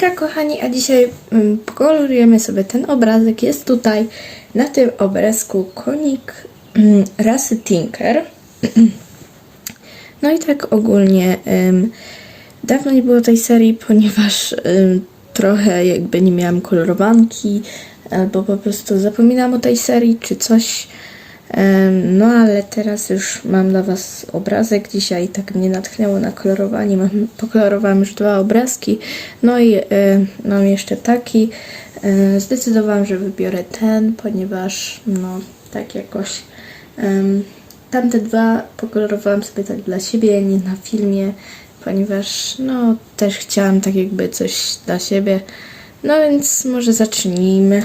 Hejka kochani, a dzisiaj mm, pokolorujemy sobie ten obrazek. Jest tutaj na tym obrazku konik mm, rasy Tinker. No i tak ogólnie ym, dawno nie było tej serii, ponieważ ym, trochę jakby nie miałam kolorowanki, albo po prostu zapominam o tej serii, czy coś. No ale teraz już mam dla Was obrazek. Dzisiaj tak mnie natchnęło na kolorowanie. Mam, pokolorowałam już dwa obrazki. No i y, mam jeszcze taki. Y, zdecydowałam, że wybiorę ten, ponieważ no tak jakoś ym, tamte dwa pokolorowałam sobie tak dla siebie, nie na filmie, ponieważ no też chciałam tak jakby coś dla siebie. No więc może zacznijmy.